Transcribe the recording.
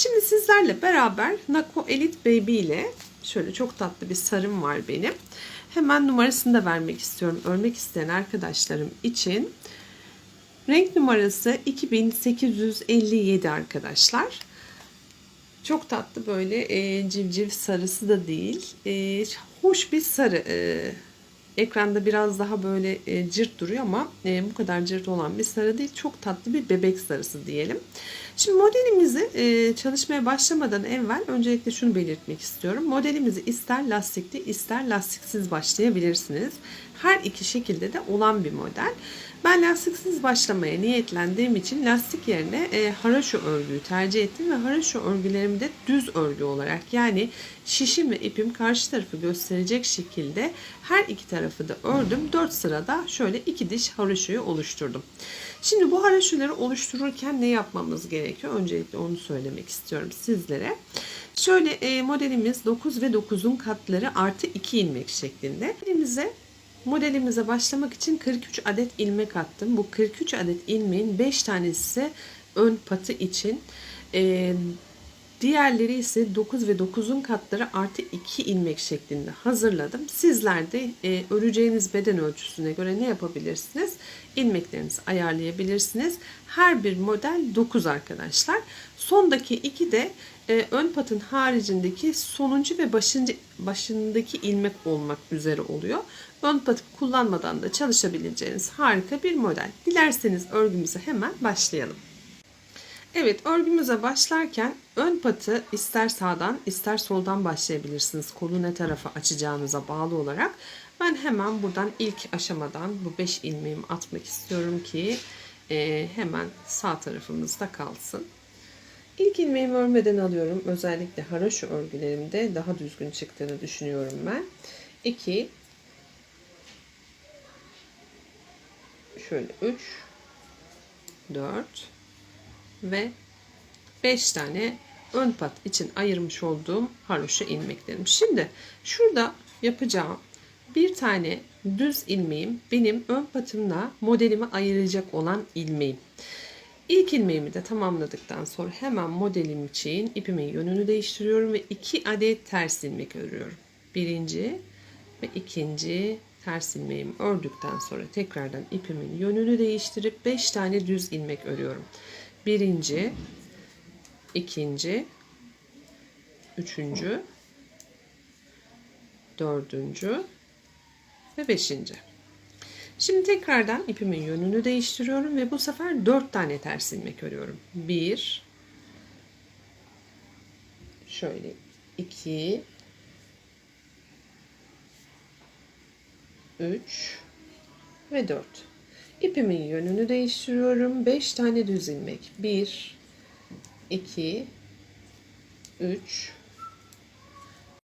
Şimdi sizlerle beraber Nako Elite Baby ile şöyle çok tatlı bir sarım var benim. Hemen numarasını da vermek istiyorum. Örmek isteyen arkadaşlarım için. Renk numarası 2857 arkadaşlar. Çok tatlı böyle e, civciv sarısı da değil. E, hoş bir sarı. E, ekranda biraz daha böyle e, cırt duruyor ama e, bu kadar cırt olan bir sarı değil. Çok tatlı bir bebek sarısı diyelim. Şimdi modelimizi e, çalışmaya başlamadan evvel öncelikle şunu belirtmek istiyorum. Modelimizi ister lastikli ister lastiksiz başlayabilirsiniz. Her iki şekilde de olan bir model. Ben lastiksiz başlamaya niyetlendiğim için lastik yerine e, haraşo örgüyü tercih ettim ve haraşo örgülerimi de düz örgü olarak yani şişim ve ipim karşı tarafı gösterecek şekilde her iki tarafı da ördüm. 4 sırada şöyle iki diş haraşoyu oluşturdum. Şimdi bu haraşoları oluştururken ne yapmamız gerekiyor? Öncelikle onu söylemek istiyorum sizlere. Şöyle e, modelimiz 9 ve 9'un katları artı 2 ilmek şeklinde. Elimize Modelimize başlamak için 43 adet ilmek attım. Bu 43 adet ilmeğin 5 tanesi ön patı için. Ee, diğerleri ise 9 ve 9'un katları artı 2 ilmek şeklinde hazırladım. Sizler de e, öreceğiniz beden ölçüsüne göre ne yapabilirsiniz? İlmeklerinizi ayarlayabilirsiniz. Her bir model 9 arkadaşlar. Sondaki 2 de e, ön patın haricindeki sonuncu ve başıncı, başındaki ilmek olmak üzere oluyor. Ön patı kullanmadan da çalışabileceğiniz harika bir model. Dilerseniz örgümüze hemen başlayalım. Evet örgümüze başlarken ön patı ister sağdan ister soldan başlayabilirsiniz. Kolu ne tarafa açacağınıza bağlı olarak. Ben hemen buradan ilk aşamadan bu 5 ilmeğimi atmak istiyorum ki e, hemen sağ tarafımızda kalsın. İlk ilmeğimi örmeden alıyorum. Özellikle haraşo örgülerimde daha düzgün çıktığını düşünüyorum ben. 2 şöyle 3 4 ve 5 tane ön pat için ayırmış olduğum haroşa ilmeklerim. Şimdi şurada yapacağım bir tane düz ilmeğim benim ön patımla modelimi ayıracak olan ilmeğim. İlk ilmeğimi de tamamladıktan sonra hemen modelim için ipimin yönünü değiştiriyorum ve iki adet ters ilmek örüyorum. Birinci ve ikinci ters ilmeğimi ördükten sonra tekrardan ipimin yönünü değiştirip 5 tane düz ilmek örüyorum. Birinci, ikinci, üçüncü, dördüncü ve beşinci. Şimdi tekrardan ipimin yönünü değiştiriyorum ve bu sefer 4 tane ters ilmek örüyorum. 1 şöyle 2 3 ve 4. İpimin yönünü değiştiriyorum. 5 tane düz ilmek. 1 2 3